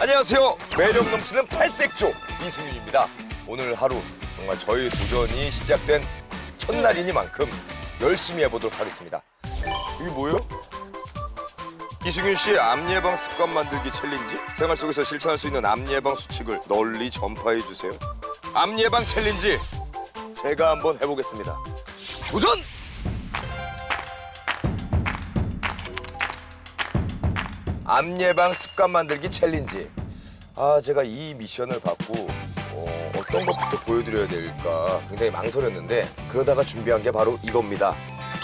안녕하세요. 매력 넘치는 팔색조 이승윤입니다. 오늘 하루 정말 저희 도전이 시작된 첫날이니만큼 열심히 해보도록 하겠습니다. 이게 뭐예요? 이승윤 씨의 암 예방 습관 만들기 챌린지? 생활 속에서 실천할 수 있는 암 예방 수칙을 널리 전파해 주세요. 암 예방 챌린지 제가 한번 해보겠습니다. 도전! 암 예방 습관 만들기 챌린지. 아, 제가 이 미션을 받고 어, 어떤 것부터 보여드려야 될까 굉장히 망설였는데 그러다가 준비한 게 바로 이겁니다.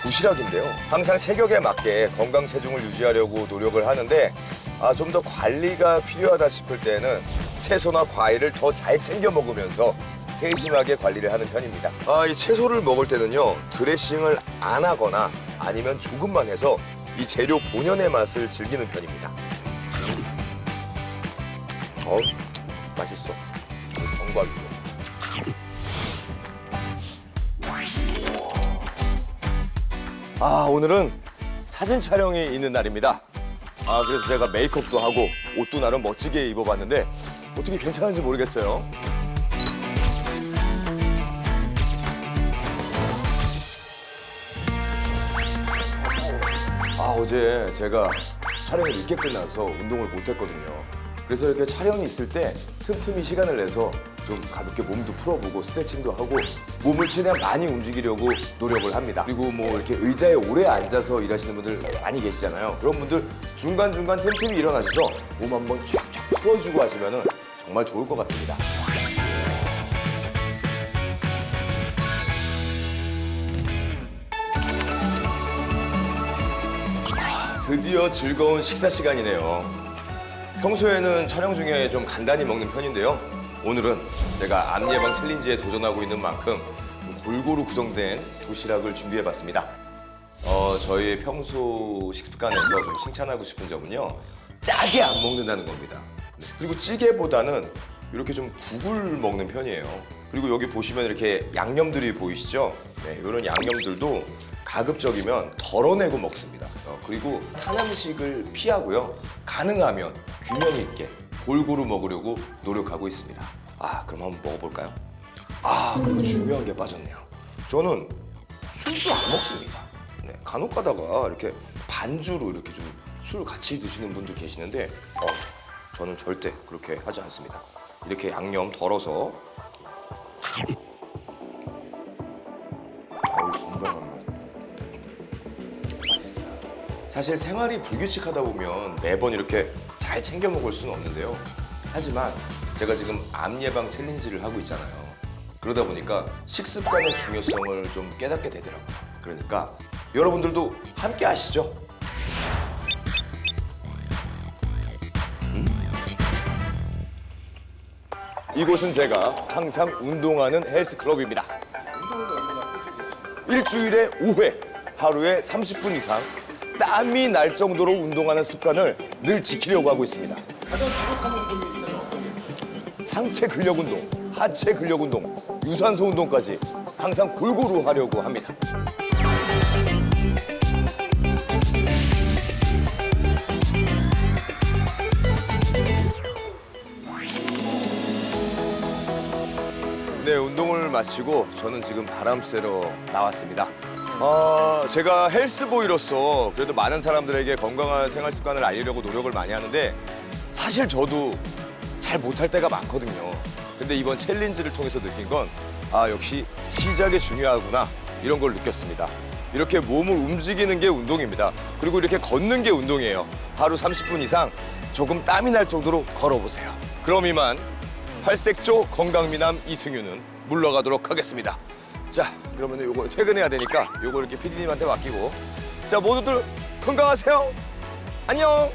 도시락인데요. 항상 체격에 맞게 건강 체중을 유지하려고 노력을 하는데 아, 좀 더 관리가 필요하다 싶을 때는 채소나 과일을 더 잘 챙겨 먹으면서 세심하게 관리를 하는 편입니다. 아, 이 채소를 먹을 때는요 드레싱을 안 하거나 아니면 조금만 해서 이 재료 본연의 맛을 즐기는 편입니다. 어, 맛있어. 정발로. 아, 오늘은 사진 촬영이 있는 날입니다. 아, 그래서 제가 메이크업도 하고 옷도 나름 멋지게 입어봤는데 어떻게 괜찮은지 모르겠어요. 어제 제가 촬영이 늦게 끝나서 운동을 못했거든요. 그래서 이렇게 촬영이 있을 때 틈틈이 시간을 내서 좀 가볍게 몸도 풀어보고 스트레칭도 하고 몸을 최대한 많이 움직이려고 노력을 합니다. 그리고 뭐 이렇게 의자에 오래 앉아서 일하시는 분들 많이 계시잖아요. 그런 분들 중간중간 틈틈이 일어나셔서 몸 한번 쫙쫙 풀어주고 하시면 정말 좋을 것 같습니다. 드디어 즐거운 식사 시간이네요. 평소에는 촬영 중에 좀 간단히 먹는 편인데요. 오늘은 제가 암 예방 챌린지에 도전하고 있는 만큼 골고루 구성된 도시락을 준비해봤습니다. 어, 저희의 평소 식습관에서 좀 칭찬하고 싶은 점은요. 짜게 안 먹는다는 겁니다. 네, 그리고 찌개보다는 이렇게 좀 국을 먹는 편이에요. 그리고 여기 보시면 이렇게 양념들이 보이시죠? 네, 이런 양념들도 가급적이면 덜어내고 먹습니다. 어, 그리고 탄 음식을 피하고요. 가능하면 균형 있게 골고루 먹으려고 노력하고 있습니다. 아, 그럼 한번 먹어볼까요? 아, 그리고 중요한 게 빠졌네요. 저는 술도 안 먹습니다. 네, 간혹 가다가 이렇게 반주로 이렇게 좀 술 같이 드시는 분들 계시는데 어, 저는 절대 그렇게 하지 않습니다. 이렇게 양념 덜어서 어우, 건강한. 사실 생활이 불규칙하다 보면 매번 이렇게 잘 챙겨 먹을 수는 없는데요. 하지만 제가 지금 암 예방 챌린지를 하고 있잖아요. 그러다 보니까 식습관의 중요성을 좀 깨닫게 되더라고요. 그러니까 여러분들도 함께 하시죠. 이곳은 제가 항상 운동하는 헬스클럽입니다. 일주일에 5회, 하루에 30분 이상 땀이 날 정도로 운동하는 습관을 늘 지키려고 하고 있습니다. 가장 주력하는 운동이? 상체 근력 운동, 하체 근력 운동, 유산소 운동까지 항상 골고루 하려고 합니다. 네, 운동을 마치고 저는 지금 바람 쐬러 나왔습니다. 어, 제가 헬스보이로서 그래도 많은 사람들에게 건강한 생활 습관을 알리려고 노력을 많이 하는데 사실 저도 잘 못할 때가 많거든요. 근데 이번 챌린지를 통해서 느낀 건 아, 역시 시작이 중요하구나 이런 걸 느꼈습니다. 이렇게 몸을 움직이는 게 운동입니다. 그리고 이렇게 걷는 게 운동이에요. 하루 30분 이상 조금 땀이 날 정도로 걸어보세요. 그럼 이만 팔색조 건강미남 이승윤은 물러가도록 하겠습니다. 자, 그러면 요거 퇴근해야 되니까 요거 이렇게 피디님한테 맡기고 자 모두들 건강하세요. 안녕.